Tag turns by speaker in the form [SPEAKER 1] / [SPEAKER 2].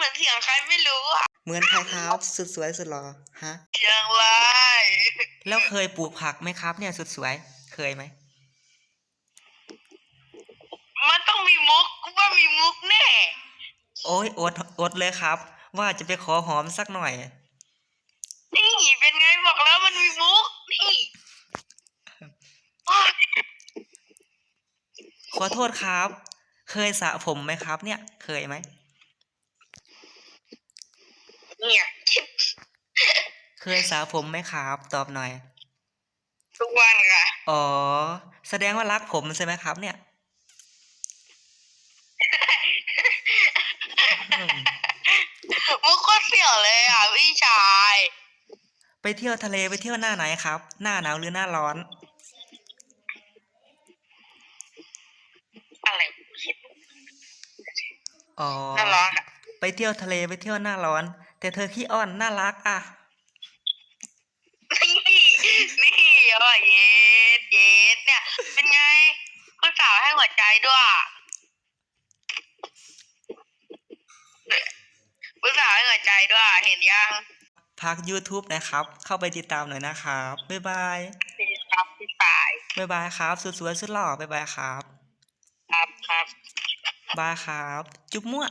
[SPEAKER 1] เหมือนเสียงใครไม่รู้อะ
[SPEAKER 2] เหมือนใครครับสุดสวยสุดหล่อฮะ
[SPEAKER 1] เสียงไร
[SPEAKER 2] แล้วเคยปลูกผักไหมครับ เนี่ยสุดสวยเคยไหม
[SPEAKER 1] มันต้องมีมุกกูว่ามีมุกแน่
[SPEAKER 2] โอ้ยอดอดเลยครับ ว่าจะไปขอหอมสักหน่อย
[SPEAKER 1] นี่เป็นไงบอกแล้วมันมีมุกนี่อ้าว
[SPEAKER 2] ขอโทษครับ เคยสระผมไหมครับ เนี่ย เคยไหม
[SPEAKER 1] เนี่ย
[SPEAKER 2] เคยสระผมไหมครับ ตอบหน่อย
[SPEAKER 1] ทุกวันค่ะ
[SPEAKER 2] อ๋อ แสดงว่ารักผมใช่ไหมครับ เนี่ยอืม
[SPEAKER 1] มุกโคตรเสี่ยวเลยอะพี่ชาย
[SPEAKER 2] ไปเที่ยวทะเลไปเที่ยวหน้าไหนครับ หน้าหนาวหรือหน้าร้อน
[SPEAKER 1] อะไรคิด
[SPEAKER 2] อ๋อ
[SPEAKER 1] น่ารักอะ
[SPEAKER 2] ไปเที่ยวทะเลไปเที่ยวหน้าร้อน แต่เธอขี้อ้อนน่ารักอะ
[SPEAKER 1] นี่นี่อะเยสเยสเนี่ย เป็นไงผู้สาวให้หัวใจด้วยผู้สาวให้หัวใจด้วยเห็นยัง
[SPEAKER 2] พัก YouTube นะครับ เข้าไปติดตามหน่อยนะครับ บ๊ายบาย
[SPEAKER 1] พี่ครับพี่สาย
[SPEAKER 2] บ๊ายบายครับ สุดสวยสุดหล่อบ๊ายบายครับ
[SPEAKER 1] ครับครับ
[SPEAKER 2] บายครับ จุ๊บมั่ว